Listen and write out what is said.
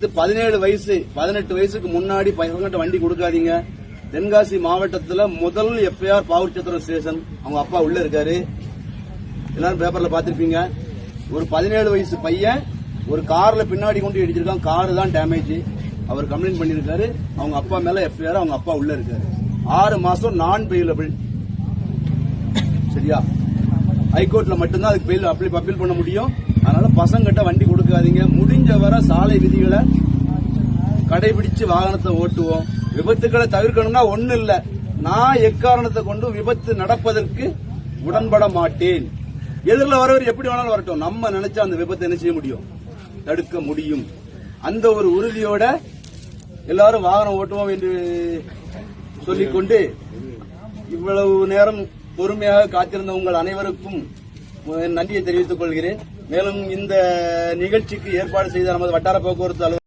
இது பதினேழு வயசு பதினெட்டு வயசுக்கு முன்னாடி பசங்கிட்ட வண்டி கொடுக்காதீங்க. தென்காசி மாவட்டத்தில் முதல் எஃப்ஐஆர் பாவூர்சத்திரம் ஸ்டேஷன். அவங்க அப்பா உள்ள இருக்காரு. எல்லாரும் பேப்பர்ல பாத்திருப்பீங்க ஒரு பதினேழு வயசு பையன் ஒரு கார்ல பின்னாடி கொண்டு இடிச்சிருக்கான். காரு தான் டேமேஜ் அவர் கம்ப்ளைண்ட் பண்ணியிருக்காரு. அவங்க அப்பா மேல எஃப்ஐஆர் அவங்க அப்பா உள்ள இருக்காரு. ஆறு மாசம் நான் பெயிலபிள் சரியா ஹைகோர்ட்ல மட்டும்தான் அதுக்கு பெயில் அப்ளை அப்பீல் பண்ண முடியும். அதனால பசங்கிட்ட வண்டி கொடுக்காதீங்க. முடிஞ்ச வரை சாலை விதிகளை கடைபிடிச்சு வாகனத்தை ஓட்டுவோம். விபத்துக்களை தவிர்க்கணும்னா ஒண்ணு இல்ல. நான் எக்காரணத்தை கொண்டு விபத்து நடப்பதற்கு உடன்பட மாட்டேன். எதிரில் வரவர் எப்படி வேணாலும் வரட்டும். நம்ம நினைச்சா அந்த விபத்தை என்ன செய்ய முடியும்? தடுக்க முடியும். அந்த ஒரு உறுதியோட எல்லாரும் வாகனம் ஓட்டுவோம் என்று சொல்லிக்கொண்டு இவ்வளவு நேரம் பொறுமையாக காத்திருந்த உங்கள் அனைவருக்கும் நன்றியை தெரிவித்துக் கொள்கிறேன். மேலும் இந்த நிகழ்ச்சிக்கு ஏற்பாடு செய்த நமது வட்டார போக்குவரத்து அலுவலர்